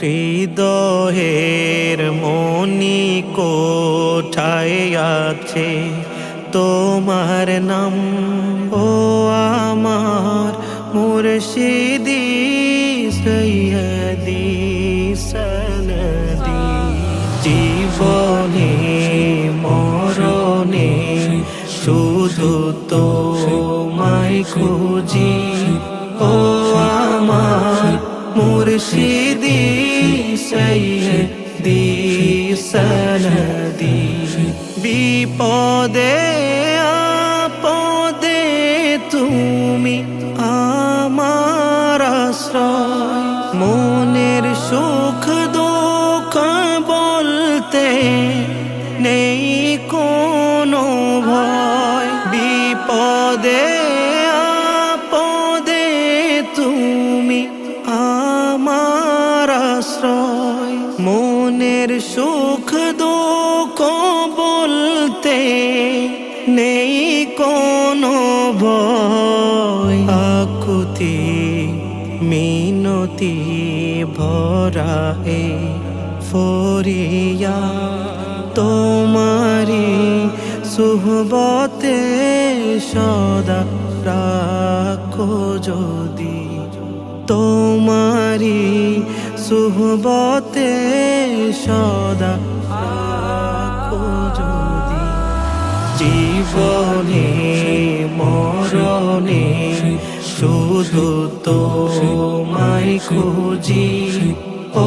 হৃদয়ের মনি কোঠায় আছে তোমার নাম। ও আমার মুর্শিদি, সৈয়দি, সনদি। জীবনে, মরণে শুধু তোমায় খুঁজি। ও আমার মুর্শিদি সনদি বিপদে আপদে তুমি আমার আশ্রয়। মনের সুখ দুঃখ বলতে নেই নেই কোনো ভয়। আকুতি, মিনতি ভরা এ ফরিয়া তোমারি সুহবতে সদা রাখো যদি তোমারি সুহবতে সদা জীবনে, মরণে, শুধু তোমায় খুঁজি। ও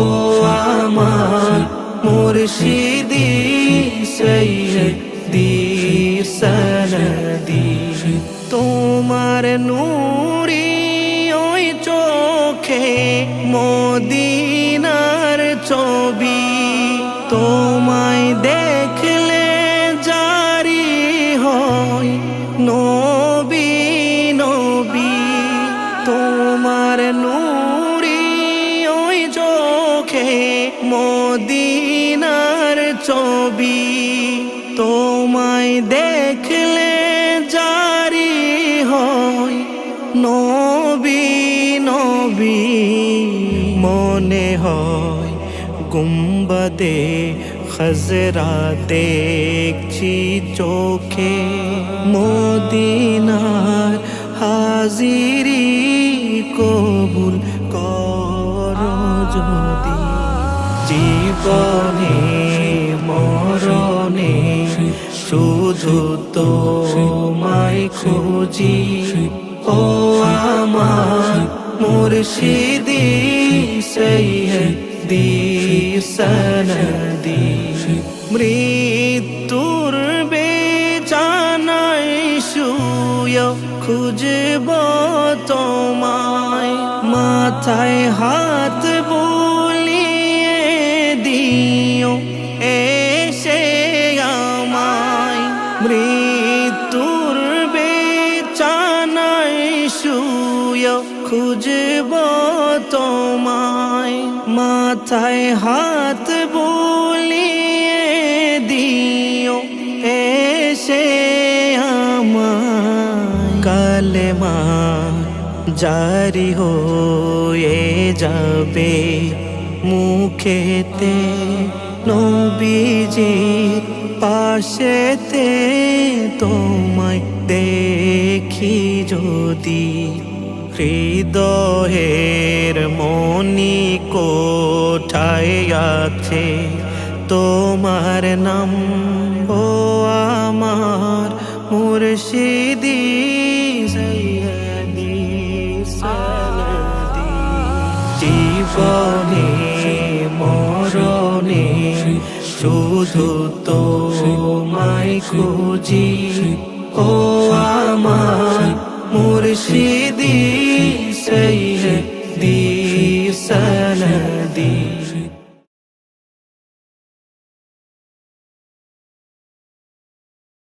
আমার মুর্শিদি, সৈয়দি, সনদি। তোমার নূরি ওই চোখে মোদিনার ছবি। মদিনার ছবি তোমায় দেখলে জারি হয়। নবী নবী, মনে হয় গুম্বদে খজরা দেখছি চোখে। মদিনার হাজিরি কবুল জীবনে, মরণে, শুধু তোমায় খুঁজি। ও আমার মুর্শিদি, সৈয়দি সনদি মৃত্যুর বেচানায় শুয়, খুঁজব তোমায়। মাথায় হাত খুঁজব তোমায়, মাথায় হাত বুলিয়ে দিও, এসে আমায়। কালেমা জারি হয়ে যাবে মুখেতে, নবীজি পাশেতে তোমায় দেখি যদি হৃদয়ের মনি কোঠায় আছে। তোমার নাম ও আমার মুর্শিদি সৈয়দি সনদি জীবনে, মরণে শুধু তোমায় খুঁজি। ও আমার মুর্শিদি সৈয়দি সনদি